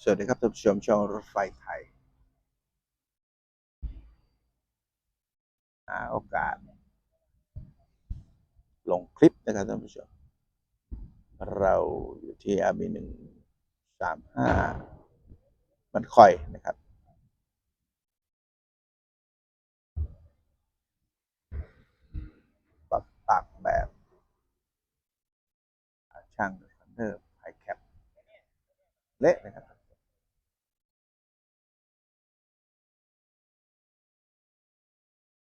สวัสดีครับท่านผู้ชมช่องรถไฟไทยหาโอกาส ลงคลิปนะครับท่านผู้ชม เราอยู่ที่อาบีหนึ่งสามห้ามันคอยนะครับ ปรับปากแบบช่างคอนเนอร์ไฮแคป เละนะครับ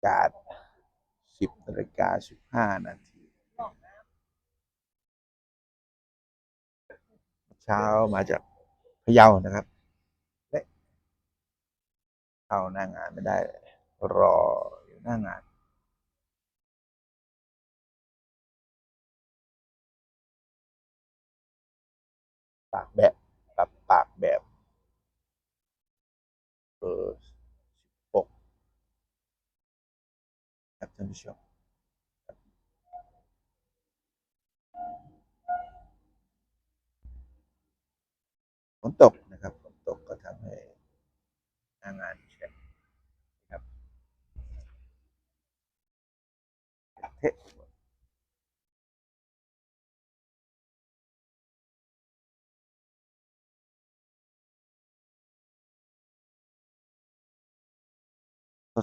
การสิบนาฬิกาสิบห้านาทีเช้ามาจากพะเยานะครับเละเข้าหน้างานไม่ได้ รออยู่หน้างานปากแบบปรับปากแบบ เออสิบหกครับท่านผู้ชมฝนตกนะครับฝนตกก็ทำให้หน้างานแฉะน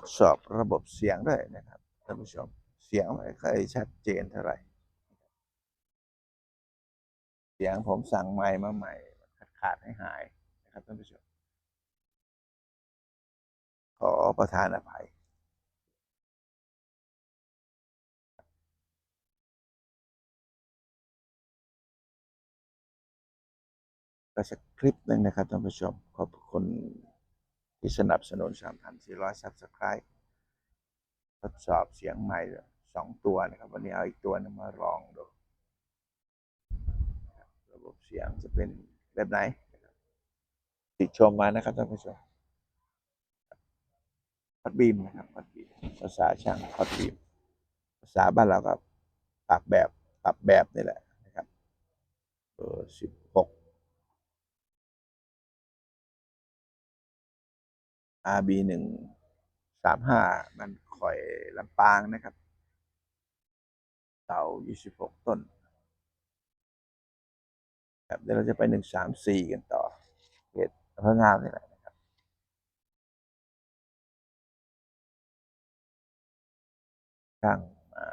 ดสอบระบบเสียงด้วยนะครับท่านผู้ชมเสียงไม่ค่อยชัดเจนเท่าไหร่ เสียงผมสั่งไมค์มาใหม่ขาดขาดให้หายนะครับท่านผู้ชมขอประทานอภัยก็สักคลิปหนึ่งนะครับท่านผู้ชมขอบคุณ ที่สนับสนุน 3,400 subscribe ทดสอบเสียงใหม่สองตัวนะครับ วันนี้เอาอีกตัวนึงมาลองดู ระบบเสียงจะเป็นแบบไหน ติดชมมานะครับท่านผู้ชมพัดบีมนะครับพัดบีมภาษาช่างพัดบีมภาษาบ้านเราก็ปรับแบบปรับแบบนี่แหละนะครับเบอร์สิบหก RB หนึ่งสามห้ามันคอยลำปางนะครับเสายี่สิบหกต้นครับเดี๋ยวเราจะไปหนึ่งสามสี่กันต่อเขตอำเภองามนี่แหละนะครับช่างมา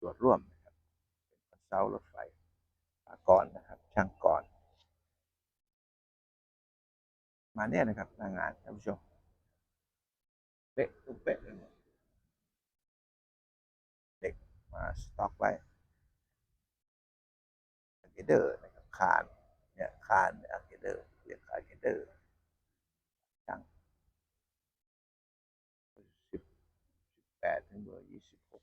ตรวจร่วมนะครับเป็นเสารถไฟปากรนะครับ ช่างก่อน มาเนี่ยนะครับหน้างานท่านผู้ชมเป๊ะทุกเป๊ะเลยเด็กมาสต็อกไว้อะเกเดอร์นะครับคานเนี่ยคานเนี่ยอเกเดอร์เรียกอะเกเดอร์ช่างสิบสิบแปดถึงเบอร์ยี่สิบหก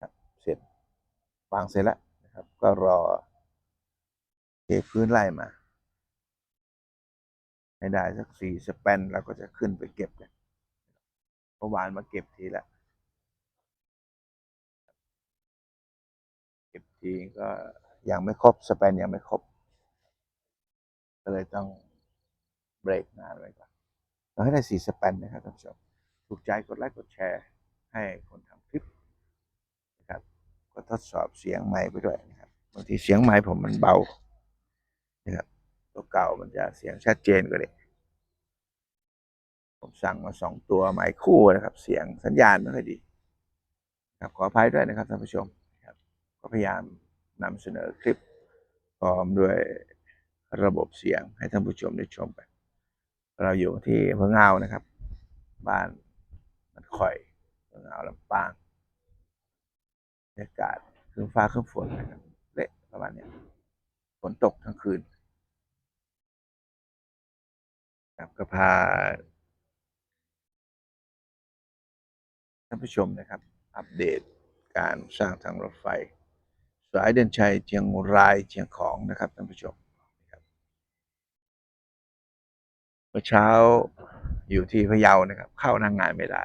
ครับเสร็จวางเสร็จแล้วนะครับ ก็รอ เทพื้นไล่มา ให้ได้สักสี่สแปนเราก็จะขึ้นไปเก็บกันเมื่อวานมาเก็บทีละ เก็บทีก็ยังไม่ครบสแปนยังไม่ครบ ก็เลยต้องเบรกงานไว้ก่อนเราให้ได้สี่สแปนนะครับท่านผู้ชม ถูกใจกดไลค์กดแชร์ ให้คนทำคลิปนะครับ ก็ทดสอบเสียงไมค์ไปด้วยนะครับบางทีเสียงไมค์ผมมันเบา นะครับตัวเก่ามันจะเสียงชัดเจนกว่านี้ผมสั่งมาสองตัวไมค์คู่นะครับ เสียงสัญญาณไม่ค่อยดีครับขออภัยด้วยนะครับท่านผู้ชมครับก็พยายามนำเสนอคลิปพร้อมด้วยระบบเสียงให้ท่านผู้ชมได้ชมกัน เราอยู่ที่อำเองานะครับ บ้านมันคอยอำเองาลำปางบรรยากาศครึ้มฟ้าครึ้มฝนนะครับเละประมาณนี้ฝนตกทั้งคืน ครับก็พาท่านผู้ชมนะครับ อัปเดตการสร้างทางรถไฟ สายเดินชัยเชียงรายเชียงของนะครับท่านผู้ชมเมื่อเช้าอยู่ที่พะเยานะครับ เข้านั่งงานไม่ได้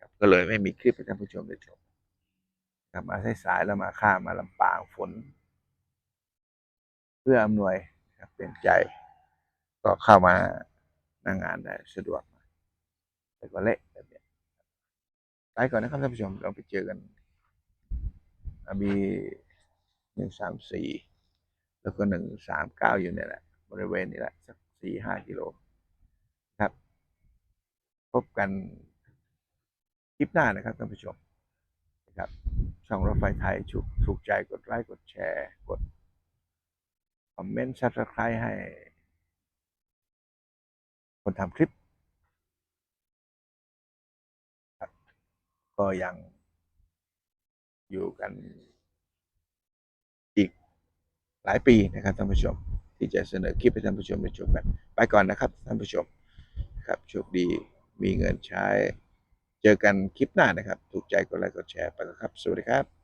ครับก็เลยไม่มีคลิปให้ท่านผู้ชมได้ชมครับมาสายๆแล้วมาข้ามมาลำปางฝน เพื่ออำนวยนะครับเป็นใจก็เข้ามา นั่งงานได้สะดวกแต่ก็เละแบบนี้ไปก่อนนะครับท่านผู้ชมเราไปเจอกันมีหนึ่งสามสี่แล้วก็หนึ่งสามเก้าอยู่เนี่ยแหละ บริเวณนี้แหละ สักสี่ห้ากิโลครับ พบกันคลิปหน้านะครับท่านผู้ชมนะครับช่องรถไฟไทยถูกถูกใจกดไลค์กดแชร์ กด คอมเมนต์ซับสไครต์ให้ คนทำคลิปครับก็ยังอยู่กันอีกหลายปีนะครับท่านผู้ชม ที่จะเสนอคลิปให้ท่านผู้ชมได้ชมกัน ไปก่อนนะครับท่านผู้ชมครับโชคดีมีเงินใช้ เจอกันคลิปหน้านะครับ ถูกใจกดไลค์กดแชร์ไปครับ สวัสดีครับ